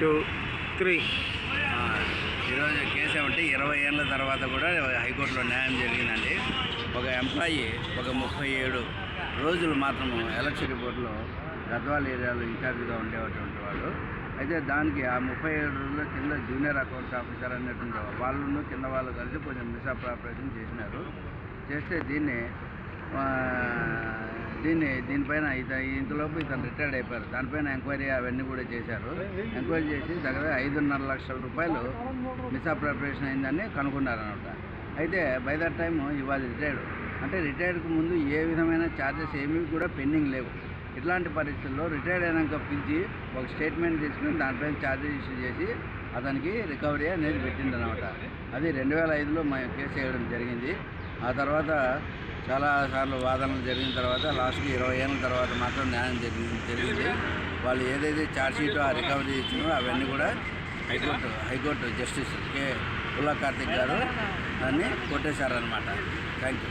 Two three. ఈరోజు case ఏమంటే ఇరవై ఏళ్ళ తర్వాత కూడా హైకోర్టులో న్యాయం జరిగిందండి. ఒక ఎంప్లాయీ ఒక ముప్పై ఏడు రోజులు మాత్రము ఎలక్షన్ రిపోర్ట్లో గద్వాల ఏరియాలో ఇన్ఛార్జిగా ఉండేటువంటి వాళ్ళు అయితే దానికి ఆ ముప్పై ఏడు రోజుల కింద జూనియర్ అకౌంట్స్ ఆఫీసర్ అన్నటువంటి వాళ్ళు కింద వాళ్ళు కలిసి కొంచెం మిస్అప్రాపరేషన్ చేసినారు. చేస్తే దీన్ని దీన్ని దీనిపైన ఇత ఇంతలోపు ఇతను రిటైర్డ్ అయిపోయారు. దానిపైన ఎంక్వైరీ అవన్నీ కూడా చేశారు. ఎంక్వైరీ చేసి దగ్గర ఐదున్నర లక్షల రూపాయలు మిస్అప్రాపరేషన్ అయిందని కనుక్కున్నారు అనమాట అయితే బై దట్ టైమ్ ఇవాళ రిటైర్డ్. అంటే రిటైర్డ్కి ముందు ఏ విధమైన ఛార్జెస్ ఏమీ కూడా పెండింగ్ లేవు. ఇట్లాంటి పరిస్థితుల్లో రిటైర్డ్ అయినాక పిలిచి ఒక స్టేట్మెంట్ తీసుకుని దానిపైన ఛార్జెస్ ఇష్యూ చేసి అతనికి రికవరీ అనేది పెట్టిందనమాట అది రెండు వేల ఐదులో మా కేసు వేయడం జరిగింది. ఆ తర్వాత చాలా సార్లు వాదనలు జరిగిన తర్వాత లాస్ట్కి ఇరవై ఏళ్ళ తర్వాత మాత్రం న్యాయం జరిగింది జరిగింది. వాళ్ళు ఏదైతే ఛార్జ్షీట్ ఆ రికవరీ ఇచ్చినో అవన్నీ కూడా హైకోర్టు హైకోర్టు జస్టిస్ కే. పుల్లా కార్తిక్ గారు దాన్ని కొట్టేశారనమాట థ్యాంక్ యూ